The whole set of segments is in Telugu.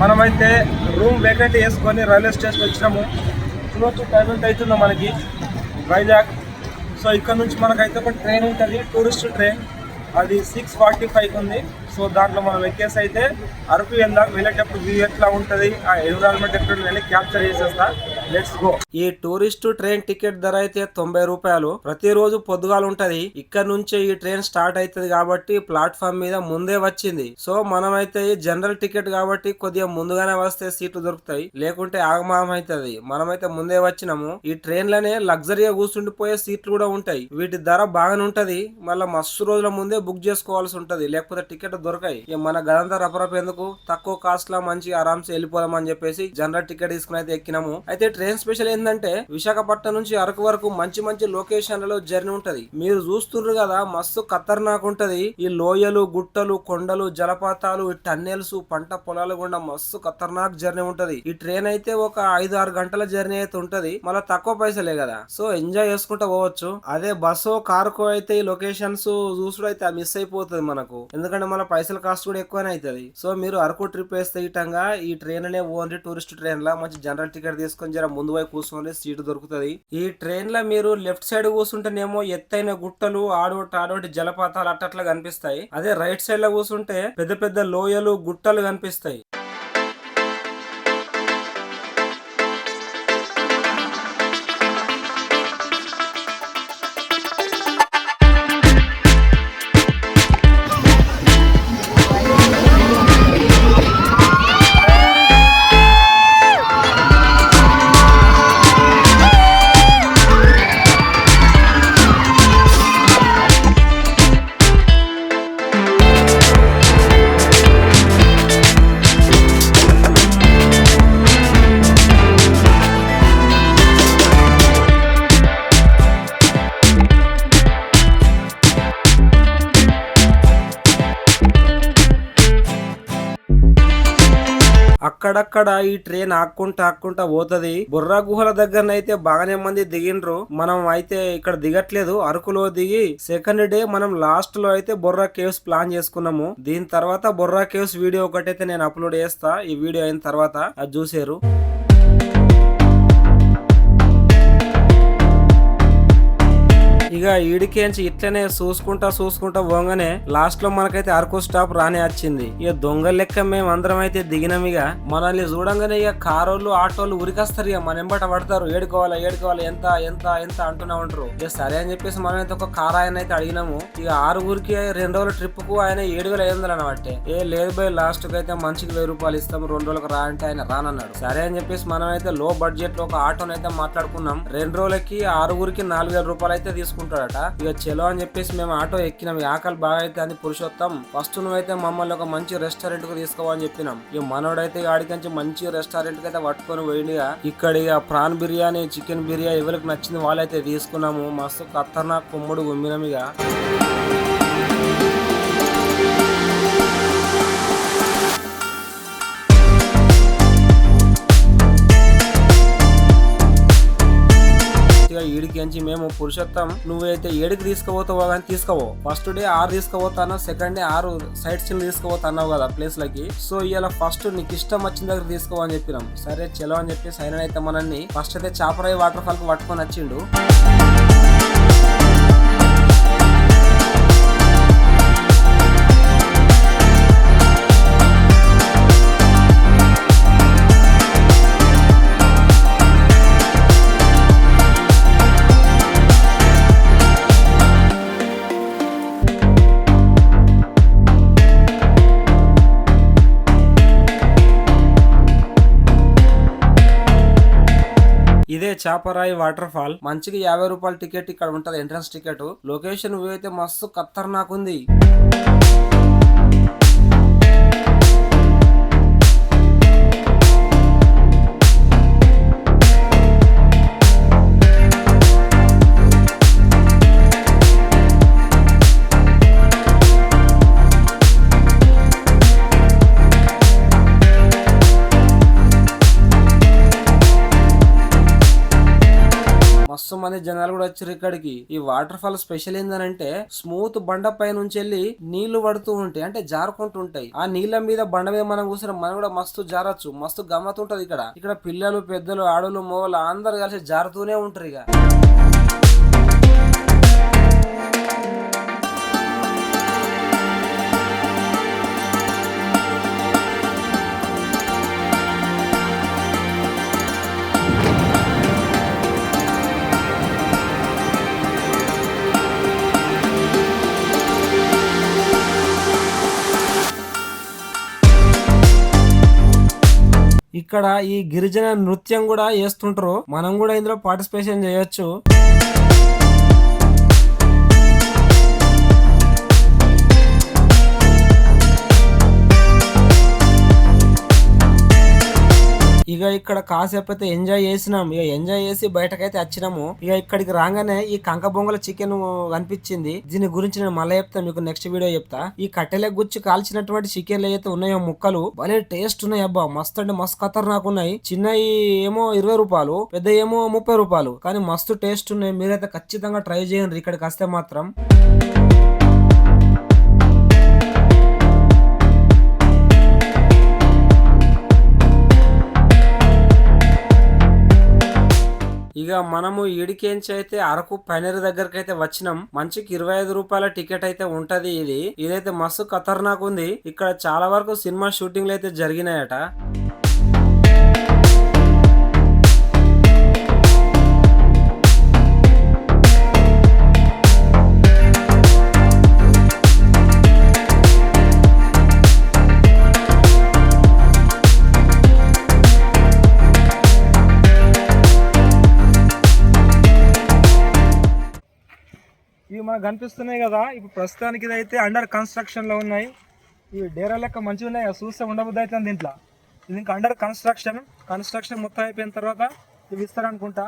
మనమైతే రూమ్ వేకెంట్ వేసుకొని రైల్వే స్టేషన్ వచ్చినాము. చూడొచ్చు టైం ఎంత అవుతుందో మనకి? వైజాగ్ సో ఇక్కడ నుంచి మనకైతే ఒక ట్రైన్ ఉంటుంది టూరిస్ట్ ట్రైన్ అది సిక్స్ ఫార్టీ ఫైవ్ ఉంది. సో దాంట్లో మనం ఎక్కేసి అయితే అరకు వెళ్దాం వెళ్ళేటప్పుడు వ్యూ ఎట్లా ఉంటుంది ఆ ఎన్విరాన్మెంట్ ఎట్లా వెళ్ళి క్యాప్చర్ చేసేస్తా. లెట్స్ గో ఈ టూరిస్ట్ ట్రైన్ టికెట్ ధర అయితే తొంభై రూపాయలు. ప్రతిరోజు పొద్దుగాలు ఉంటది. ఇక్కడ నుంచే ఈ ట్రైన్ స్టార్ట్ అవుతుంది కాబట్టి ప్లాట్ఫామ్ మీద ముందే వచ్చింది. సో మనమైతే జనరల్ టికెట్ కాబట్టి కొద్దిగా ముందుగానే వస్తే సీట్లు దొరుకుతాయి. లేకుంటే ఆగమాగం అవుతుంది మనమైతే ముందే వచ్చినాము. ఈ ట్రైన్లోనే లగ్జరీగా కూర్చుండిపోయే సీట్లు కూడా ఉంటాయి. వీటి ధర బాగానే ఉంటది. మళ్ళీ మస్తు రోజుల ముందే బుక్ చేసుకోవాల్సి ఉంటది. లేకపోతే టికెట్ దొరకాయి. ఇక మన గదంతా రపరప ఎందుకు? తక్కువ కాస్ట్లో మంచి ఆరామ్స్ వెళ్ళిపోదామని చెప్పేసి జనరల్ టికెట్ తీసుకుని అయితే ఎక్కినాము. అయితే ట్రైన్ స్పెషల్ ఏంటంటే విశాఖపట్నం నుంచి అరకు వరకు మంచి మంచి లొకేషన్లలో జర్నీ ఉంటది. మీరు చూస్తుండ్రు కదా మస్తు ఖతర్నాక్ ఉంటది. ఈ లోయలు గుట్టలు కొండలు జలపాతాలు టన్నెల్స్ పంట పొలాలు గుండా మస్తు ఖతర్నాక్ జర్నీ ఉంటది. ఈ ట్రైన్ అయితే ఒక ఐదు ఆరు గంటల జర్నీ అయితే ఉంటది. మళ్ళీ తక్కువ పైసలే కదా. సో ఎంజాయ్ చేసుకుంటా పోవచ్చు. అదే బస్సు కారుకో అయితే ఈ లొకేషన్స్ చూసుడు అయితే మిస్ అయిపోతుంది మనకు. ఎందుకంటే మన పైసల కాస్ట్ కూడా ఎక్కువనే అవుతుంది సో మీరు అరకు ట్రిప్ వేస్తే ఇటంగా ఈ ట్రైన్ అనే ఓన్లీ టూరిస్ట్ ట్రైన్ లా మంచి జనరల్ టికెట్ తీసుకొని జర ముందు వైపు కూర్చొని సీట్ దొరుకుతుంది. ఈ ట్రైన్లో మీరు లెఫ్ట్ సైడ్ కూర్చుంటేనేమో ఎత్తైన గుట్టలు ఆడోటి ఆడోటి జలపాతాలు అట్టట్లా కనిపిస్తాయి. అదే రైట్ సైడ్లో కూర్చుంటే పెద్ద పెద్ద లోయలు గుట్టలు కనిపిస్తాయి. అక్కడక్కడ ఈ ట్రైన్ ఆక్కుంటా ఆక్కుంటా పోతది. బుర్రా గుహల దగ్గర అయితే బాగానే మంది దిగిండ్రు. మనం అయితే ఇక్కడ దిగట్లేదు. అరకులో దిగి సెకండ్ డే మనం లాస్ట్లో అయితే బొర్రా కేవ్స్ ప్లాన్ చేసుకున్నాము. దీని తర్వాత బొర్రా కేవ్స్ వీడియో ఒకటైతే నేను అప్లోడ్ చేస్తా. ఈ వీడియో అయిన తర్వాత అది చూసారు. ఇక ఈడికేంచి ఇట్లనే చూసుకుంటా చూసుకుంటా పోగానే లాస్ట్లో మనకైతే అరకు స్టాప్ రానే వచ్చింది. ఇక దొంగ లెక్క మేము అందరం అయితే దిగినాం ఇక మనల్ని చూడంగానే ఇక కారోళ్ళు ఆటోలు ఉరికొస్తారు ఇక మన ఎంబట పడతారు. ఏడుకోవాలా ఏడుకోవాలా ఎంత ఎంత ఎంత అంటూనే ఉంటారు ఇక సరే అని చెప్పేసి మనం అయితే ఒక కార్ ఆయన అయితే అడిగినాము. ఇక ఆరుగురికి రెండు రోజుల ట్రిప్కు ఆయన ఏడు వేల ఐదు వందలు అనమాట ఏ లేదు బై లాస్ట్కి అయితే మంచికి వెయ్యి రూపాయలు ఇస్తాం రెండు రోజులకు రా అంటే ఆయన రానన్నాడు. సరే అని చెప్పేసి మనం అయితే లో బడ్జెట్లో ఒక ఆటోని అయితే మాట్లాడుకున్నాం. రెండు రోజులకి ఆరుగురికి నాలుగు వేల రూపాయలు అయితే అనుకుంటాడట. ఇక చలో అని చెప్పేసి మేము ఆటో ఎక్కినాం. ఆకలి బాగా అయితే అని పురుషోత్తం. ఫస్ట్ నువ్వైతే మమ్మల్ని ఒక మంచి రెస్టారెంట్కు తీసుకోవని చెప్పినాం. ఇక మనోడైతే ఆడికంచి మంచి రెస్టారెంట్కి అయితే పట్టుకొని పోయిండిగా ఇక్కడ ఇక ప్రాన్ బిర్యానీ చికెన్ బిర్యానీ ఎవరికి నచ్చింది వాళ్ళైతే తీసుకున్నాము. మస్తు కత్తర్నా కొమ్ముడు గుమ్మినాం ఇక. ఇక ఈడికించి మేము పురుషోత్తం నువ్వైతే ఏడికి తీసుకుపోతావో కానీ తీసుకోవో ఫస్ట్ డే ఆరు తీసుకుపోతాను సెకండ్ డే ఆరు సైట్స్ సీన్ తీసుకుపోతాన్నావు కదా ప్లేస్ లకి. సో ఇలా ఫస్ట్ నీకు ఇష్టం వచ్చిన దగ్గర తీసుకో అని చెప్పినాం. సరే చలో అని చెప్పి సైన్ అయితే మనల్ని ఫస్ట్ అయితే చాపరాయి వాటర్ ఫాల్కి పట్టుకొని వచ్చిండు. ఇదే చాపరాయి వాటర్ ఫాల్ మంచిగా యాభై రూపాయల టికెట్ ఇక్కడ ఉంటది ఎంట్రన్స్ టికెట్. లొకేషన్ వ్యూ అయితే మస్తు ఖతర్నాక్ ఉంది మంది జనాలు కూడా వచ్చారు ఇక్కడికి. ఈ వాటర్ ఫాల్ స్పెషల్ ఏంటంటే స్మూత్ బండ పై నుంచి వెళ్ళి నీళ్ళు పడుతూ ఉంటాయి అంటే జారుకుంటూ ఉంటాయి. ఆ నీళ్ళ మీద బండ మీద మనం కూర్చుని మనం కూడా మస్తు జారచ్చు మస్తు గమ్మత్ ఉంటది ఇక్కడ. ఇక్కడ పిల్లలు పెద్దలు ఆడలు మొగలు అందరు కలిసి జారుతూనే ఉంటారు ఇక. ఇక్కడ ఈ గిరిజన నృత్యం కూడా చేస్తుంటారు. మనం కూడా ఇందులో పార్టిసిపేషన్ చేయొచ్చు. ఇక ఇక్కడ కాసేపు అయితే ఎంజాయ్ చేసినాం. ఇక ఎంజాయ్ చేసి బయటకైతే వచ్చినాము. ఇక ఇక్కడికి రాగానే ఈ కంక బొంగల చికెన్ కనిపించింది. దీని గురించి నేను మళ్ళీ చెప్తాను మీకు నెక్స్ట్ వీడియో చెప్తా. ఈ కట్టెల గుచ్చి కాల్చినటువంటి చికెన్లు అయితే ఉన్నాయో ముక్కలు భలే టేస్ట్ ఉన్నాయి అబ్బా. మస్తు అంటే మస్తు ఖతర్నాక్ ఉన్నాయి. చిన్నవి ఏమో ఇరవై రూపాయలు పెద్ద ఏమో ముప్పై రూపాయలు. కానీ మస్తు టేస్ట్ ఉన్నాయి. మీరైతే ఖచ్చితంగా ట్రై చేయండి. ఇక్కడికి వస్తే మాత్రం. ఇక మనము ఈడికేంచి అయితే అరకు పైనరి దగ్గరికి అయితే వచ్చినాం మంచికి ఇరవై ఐదు రూపాయల టికెట్ అయితే ఉంటది ఇది. ఇదైతే మస్తు ఖతర్నాక్ ఉంది ఇక్కడ చాలా వరకు సినిమా షూటింగ్లు అయితే జరిగినాయట. ఇవి మనకు కనిపిస్తున్నాయి కదా. ఇప్పుడు ప్రస్తుతానికి ఇదైతే అండర్ కన్స్ట్రక్షన్లో ఉన్నాయి. ఇవి డేరా లెక్క మంచిగా ఉన్నాయి. అవి చూస్తే ఉండబుద్ధి అవుతుంది దీంట్లో. ఇది ఇంకా అండర్ కన్స్ట్రక్షన్ కన్స్ట్రక్షన్ మొత్తం అయిపోయిన తర్వాత ఇవి ఇస్తారనుకుంటా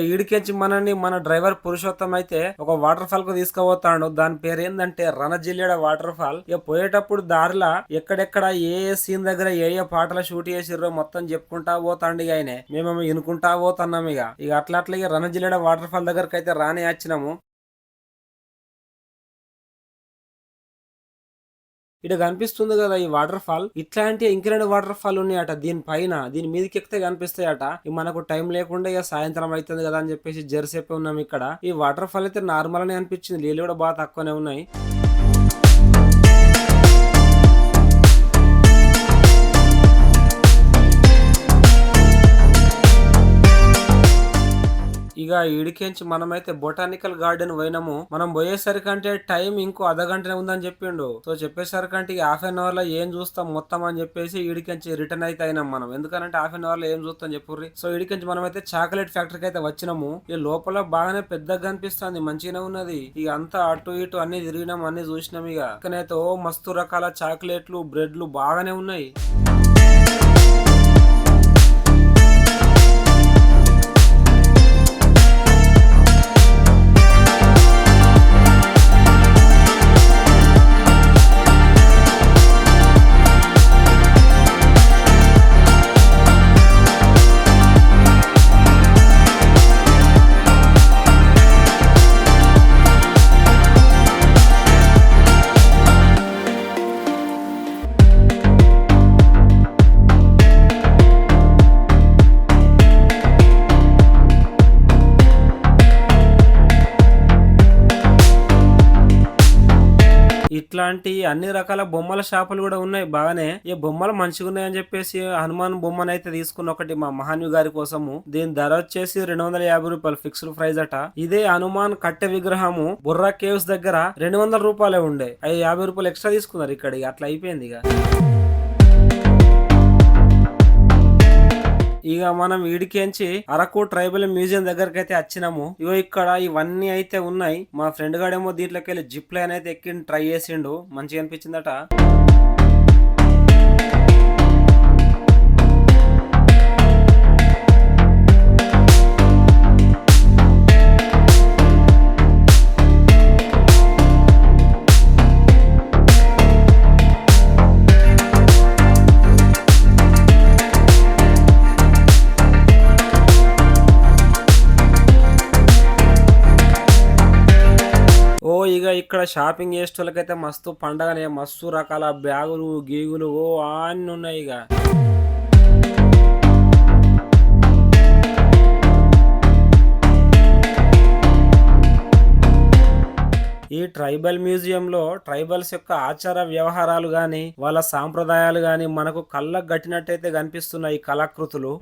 ఇక ఈడికెంచి మనని మన డ్రైవర్ పురుషోత్తం అయితే ఒక వాటర్ ఫాల్కు తీసుకుపోతాడు. దాని పేరు ఏంటంటే రణజిల్లేడ వాటర్ ఫాల్. ఇక పోయేటప్పుడు దారిలా ఎక్కడెక్కడ ఏ ఏ సీన్ దగ్గర ఏ ఏ పాటలు షూట్ చేసిర్రో మొత్తం చెప్పుకుంటా పోతాండి ఇక ఆయన. మేమేమో ఇనుకుంటా పోతున్నాం ఇక ఇక అట్లా అట్లా ఇక రణజిల్లేడ వాటర్ ఫాల్ దగ్గరకు అయితే రాని వచ్చినాము. ఇక్కడ కనిపిస్తుంది కదా ఈ వాటర్ ఫాల్ ఇట్లాంటి ఇంకెరెండు వాటర్ ఫాల్ ఉన్నాయట. దీని పైన దీని మీదకి ఎక్కితే కనిపిస్తాయట మనకు టైం లేకుండా ఇక సాయంత్రం అవుతుంది కదా అని చెప్పేసి జెర్సేపే ఉన్నాం ఇక్కడ. ఈ వాటర్ ఫాల్ అయితే నార్మల్ అనే అనిపించింది. నీళ్ళు కూడా బాగా తక్కువనే ఉన్నాయి. ఇక ఇడికించి మనమైతే బొటానికల్ గార్డెన్ పోయినాము. మనం పోయేసరికంటే టైం ఇంకో అర్ధగంటనే ఉందని చెప్పిండు. సో చెప్పేసరికంటే హాఫ్ అన్ అవర్లో ఏం చూస్తాం మొత్తం అని చెప్పేసి ఇడికించి రిటర్న్ అయితే అయినాం మనం. ఎందుకంటే హాఫ్ అన్ అవర్లో ఏం చూస్తాం చెప్పుర్రి? సో ఇడికించి మనం అయితే చాక్లెట్ ఫ్యాక్టరీకి అయితే వచ్చినాము. ఈ లోపల బాగానే పెద్దగా కనిపిస్తుంది మంచిగానే ఉన్నది. ఇక అంతా అటు ఇటు అన్ని తిరిగినాం అన్ని చూసినాం ఇక. ఇక్కడైతే ఓ మస్తు రకాల చాక్లెట్లు బ్రెడ్లు బాగానే ఉన్నాయి. ఇట్లాంటి అన్ని రకాల బొమ్మల షాపులు కూడా ఉన్నాయి. బాగానే ఈ బొమ్మలు మంచిగా ఉన్నాయని చెప్పేసి హనుమాన్ బొమ్మను అయితే తీసుకున్న ఒకటి మా మహాన్వి గారి కోసము. దీని ధర వచ్చేసి రెండు వందల యాభై రూపాయలు ఫిక్స్డ్ ప్రైస్ అట. ఇదే హనుమాన్ కట్టె విగ్రహము బుర్రా కేవ్స్ దగ్గర రెండు వందల రూపాయలే ఉండే. అవి యాభై రూపాయలు ఎక్స్ట్రా తీసుకున్నారు ఇక్కడ అట్లా అయిపోయింది ఇక. ఇక మనం వీడికేంచి అరకు ట్రైబల్ మ్యూజియం దగ్గరకి అయితే వచ్చినాము ఇగో ఇక్కడ ఇవన్నీ అయితే ఉన్నాయి. మా ఫ్రెండ్ గాడేమో దీంట్లోకి వెళ్ళి జిప్ లైన్ అయితే ఎక్కి ట్రై చేసిండు. మంచిగా అనిపించిందట. ఇక ఇక్కడ షాపింగ్ చేసేటోళ్ళకైతే మస్తు పండగనే మస్తు రకాల బ్యాగులు గీగులు ఓ అన్ని ఉన్నాయి ఇక. ఈ ట్రైబల్ మ్యూజియంలో ట్రైబల్స్ యొక్క ఆచార వ్యవహారాలు కానీ వాళ్ళ సాంప్రదాయాలు కానీ మనకు కళ్ళకు గట్టినట్టయితే కనిపిస్తున్నాయి కళాకృతులు.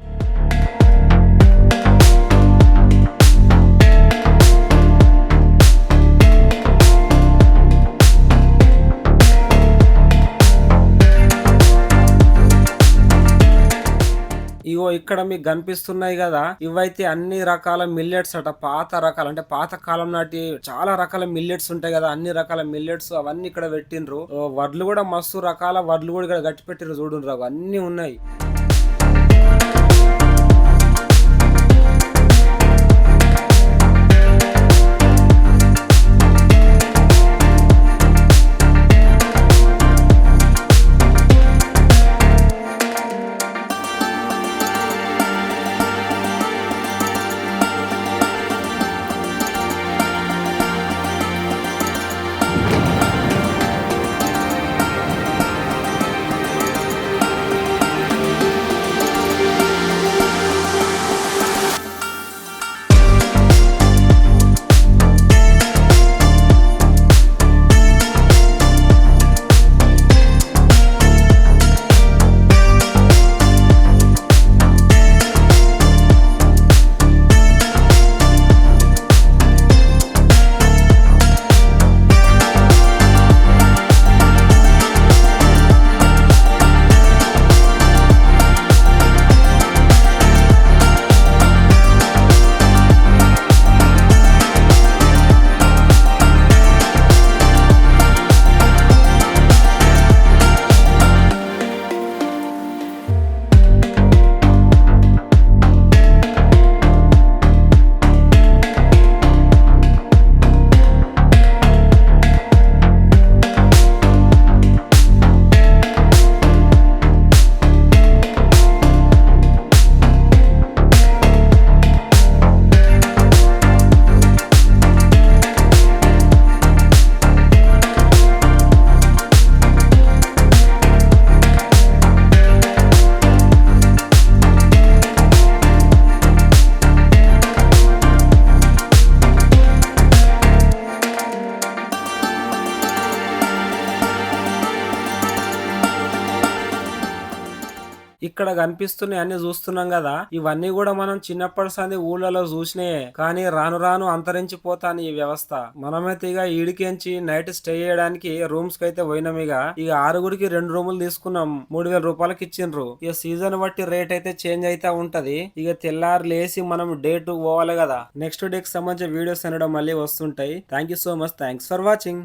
ఇగో ఇక్కడ మీకు కనిపిస్తున్నాయి కదా ఇవైతే అన్ని రకాల మిల్లెట్స్ అట పాత రకాలు అంటే పాత కాలం నాటి చాలా రకాల మిల్లెట్స్ ఉంటాయి కదా అన్ని రకాల మిల్లెట్స్ అవన్నీ ఇక్కడ పెట్టిండ్రు. ఓ, వడ్లు కూడా మస్తు రకాల వడ్లు కూడా ఇక్కడ గట్టి పెట్టిండ్రు చూడండి రావు అన్ని ఉన్నాయి. ఇక్కడ కనిపిస్తున్నాయి అన్ని చూస్తున్నాం కదా. ఇవన్నీ కూడా మనం చిన్నప్పటి సంది ఊళ్ళలో చూసినాయే. కానీ రాను రాను అంతరించిపోతాను ఈ వ్యవస్థ. మనమైతే ఇక ఈడికించి నైట్ స్టే చేయడానికి రూమ్స్కి అయితే పోయినాం ఇక ఇక ఆరుగురికి రెండు రూములు తీసుకున్నాం. మూడు వేల రూపాయలకి ఇచ్చిండ్రు. ఇక సీజన్ బట్టి రేట్ అయితే చేంజ్ అయితే ఉంటది. ఇక తెల్లారు లేసి మనం డే టు పోవాలి కదా. నెక్స్ట్ డే కి సంబంధించిన వీడియోస్ అనడం మళ్ళీ వస్తుంటాయి. Thank you so much. Thanks for watching.